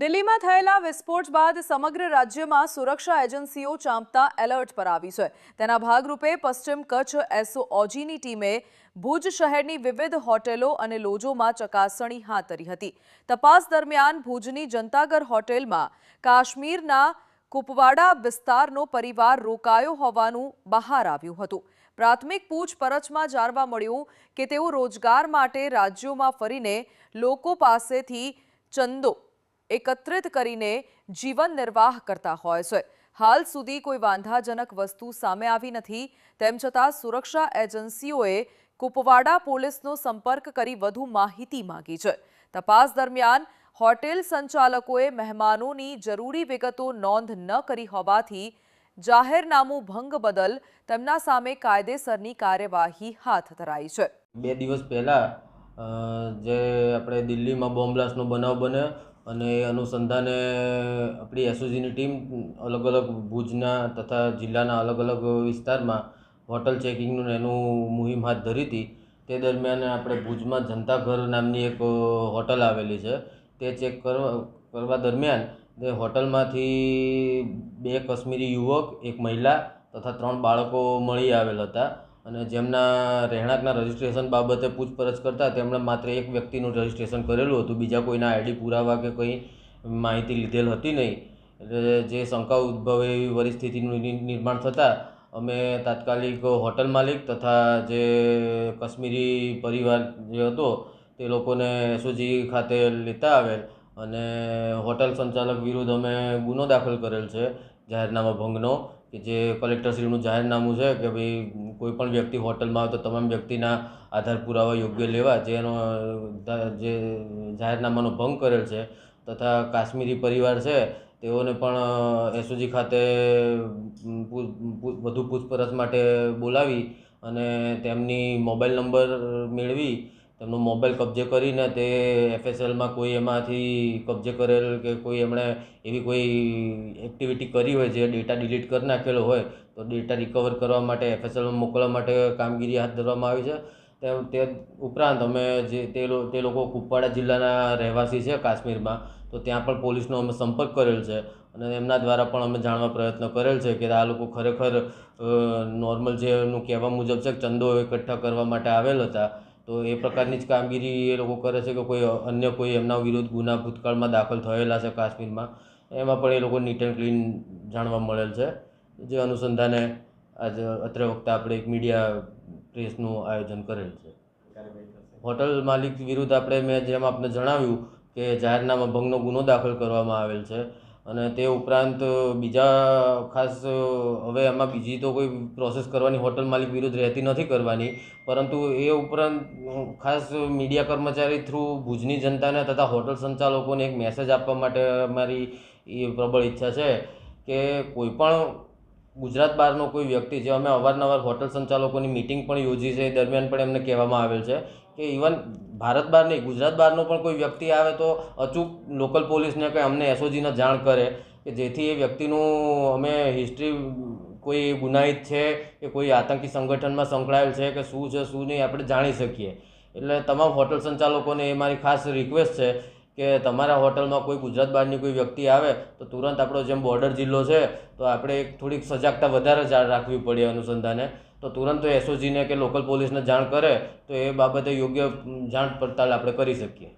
દિલ્હીમાં થયેલા વિસ્ફોટ બાદ સમગ્ર રાજ્યમાં સુરક્ષા એજન્સીઓ ચાંપતા એલર્ટ પર આવી છે. તેના ભાગરૂપે પશ્ચિમ કચ્છ એસઓજીની ટીમે ભુજ શહેરની વિવિધ હોટેલો અને લોજોમાં ચકાસણી હાથ ધરી હતી. તપાસ દરમિયાન ભુજની જનતાગર હોટેલમાં કાશ્મીરના કુપવાડા વિસ્તારનો પરિવાર રોકાયો હોવાનું બહાર આવ્યું હતું. પ્રાથમિક પૂછપરછમાં જાણવા મળ્યું કે તેઓ રોજગાર માટે રાજ્યોમાં ફરીને લોકો પાસેથી ચંદો એકત્રિત કરીને જીવન નિર્વાહ કરતા હોય છે. હાલ સુધી કોઈ વાંધાજનક વસ્તુ સામે આવી નથી. તેમ છતાં સુરક્ષા એજન્સીઓએ કુપવાડા પોલીસનો સંપર્ક કરી વધુ માહિતી માંગી છે. તપાસ દરમિયાન હોટેલ સંચાલકોએ મહેમાનોની જરૂરી વિગતો નોંધ ન કરી હોવાથી જાહેરનામું ભંગ બદલ તેમના સામે કાયદેસરની કાર્યવાહી હાથ ધરાઈ છે. બે દિવસ પહેલાં જે આપણે દિલ્હીમાં બોમ્બ બ્લાસ્ટનો બનાવ બન્યો અને એ અનુસંધાને આપણી એસઓજીની ટીમ અલગ અલગ ભુજના તથા જિલ્લાના અલગ અલગ વિસ્તારમાં હોટલ ચેકિંગનું ને એનું મુહિમ હાથ ધરી હતી. તે દરમિયાન આપણે ભુજમાં જનતાઘર નામની એક હોટલ આવેલી છે. તે ચેક કરવા કરવા દરમિયાન તે હોટલમાંથી બે કાશ્મીરી યુવક, એક મહિલા તથા ત્રણ બાળકો મળી આવેલ હતા. અને જેમના રહેણાંકના રજિસ્ટ્રેશન બાબતે પૂછપરછ કરતા તેમણે માત્ર એક વ્યક્તિનું રજિસ્ટ્રેશન કરેલું હતું. બીજા કોઈના આઈડી પુરાવા કે કંઈ માહિતી લીધેલ હતી નહીં. એટલે જે શંકા ઉદ્ભવે એવી પરિસ્થિતિનું નિર્માણ થતાં અમે તાત્કાલિક હોટલ માલિક તથા જે કાશ્મીરી પરિવાર જે હતો તે લોકોને એસઓજી ખાતે લેતા આવેલ અને હોટલ સંચાલક વિરુદ્ધ અમે ગુનો દાખલ કરેલ છે જાહેરનામા ભંગનો કે જે કલેક્ટરશ્રીનું જાહેરનામું છે કે ભાઈ કોઈ પણ વ્યક્તિ હોટલમાં આવે તો તમામ વ્યક્તિના આધાર પુરાવા યોગ્ય લેવા જેનો જે જાહેરનામાનો ભંગ કરેલ છે તથા કાશ્મીરી પરિવાર છે તેઓને પણ એસઓજી ખાતે વધુ પૂછપરછ માટે બોલાવી અને તેમની મોબાઈલ નંબર મેળવી તેમનો મોબાઈલ કબજે કરીને તે એફએસએલમાં કોઈ એમાંથી કબજે કરેલ કે કોઈ એમણે એવી કોઈ એક્ટિવિટી કરી હોય જે ડેટા ડિલીટ કરી નાખેલો હોય, તો ડેટા રિકવર કરવા માટે એફએસએલમાં મોકલવા માટે કામગીરી હાથ ધરવામાં આવી છે. તેમ, તે ઉપરાંત અમે જે, તે તે લોકો કુપવાડા જિલ્લાના રહેવાસી છે કાશ્મીરમાં, તો ત્યાં પણ પોલીસનો અમે સંપર્ક કરેલ છે અને એમના દ્વારા પણ અમે જાણવા પ્રયત્ન કરેલ છે કે આ લોકો ખરેખર નોર્મલ જે એમનું કહેવા મુજબ છે ચંદો એકઠા કરવા માટે આવેલ હતા. તો એ પ્રકારની જ કામગીરી એ લોકો કરે છે કે કોઈ અન્ય કોઈ એમના વિરુદ્ધ ગુના ભૂતકાળમાં દાખલ થયેલા છે કાશ્મીરમાં, એમાં પણ એ લોકો નીટ એન્ડ ક્લીન જાણવા મળેલ છે. જે અનુસંધાને આજે અત્રે વખતે આપણે એક મીડિયા પ્રેસનું આયોજન કરેલ છે. હોટલ માલિક વિરુદ્ધ આપણે મેં જેમ આપને જણાવ્યું કે જાહેરનામા ભંગનો ગુનો દાખલ કરવામાં આવેલ છે અને તે ઉપરાંત બીજા ખાસ, હવે એમાં બીજી તો કોઈ પ્રોસેસ કરવાની હોટલ માલિક વિરુદ્ધ રહેતી નથી કરવાની, પરંતુ એ ઉપરાંત ખાસ મીડિયા કર્મચારી થ્રુ ભુજની જનતાને તથા હોટલ સંચાલકોને એક મેસેજ આપવા માટે મારી એ પ્રબળ ઈચ્છા છે કે કોઈ પણ ગુજરાત બહારનો કોઈ વ્યક્તિ, જે અમે અવારનવાર હોટલ સંચાલકોની મિટિંગ પણ યોજી છે, એ દરમિયાન પણ એમને કહેવામાં આવેલ છે કે ઇવન ભારત બહાર નહીં, ગુજરાત બહારનો પણ કોઈ વ્યક્તિ આવે તો અચૂક લોકલ પોલીસને કે અમને એસઓજીને જાણ કરે કે જેથી એ વ્યક્તિનું અમે હિસ્ટ્રી કોઈ ગુનાહિત છે કે કોઈ આતંકી સંગઠનમાં સંકળાયેલ છે કે શું છે, શું નહીં, આપણે જાણી શકીએ. એટલે તમામ હોટલ સંચાલકોને એ મારી ખાસ રિક્વેસ્ટ છે કે તમારા હોટલમાં કોઈ ગુજરાત બહારની કોઈ વ્યક્તિ આવે તો તુરંત આપણો જેમ બોર્ડર જિલ્લો છે તો આપણે થોડીક સજાગતા વધારે રાખવી પડે અનુસંધાને. તો તુરંત એસઓજીને કે લોકલ પોલીસને જાણ કરે તો એ બાબતે યોગ્ય જાણ પડતાલ આપણે કરી શકીએ.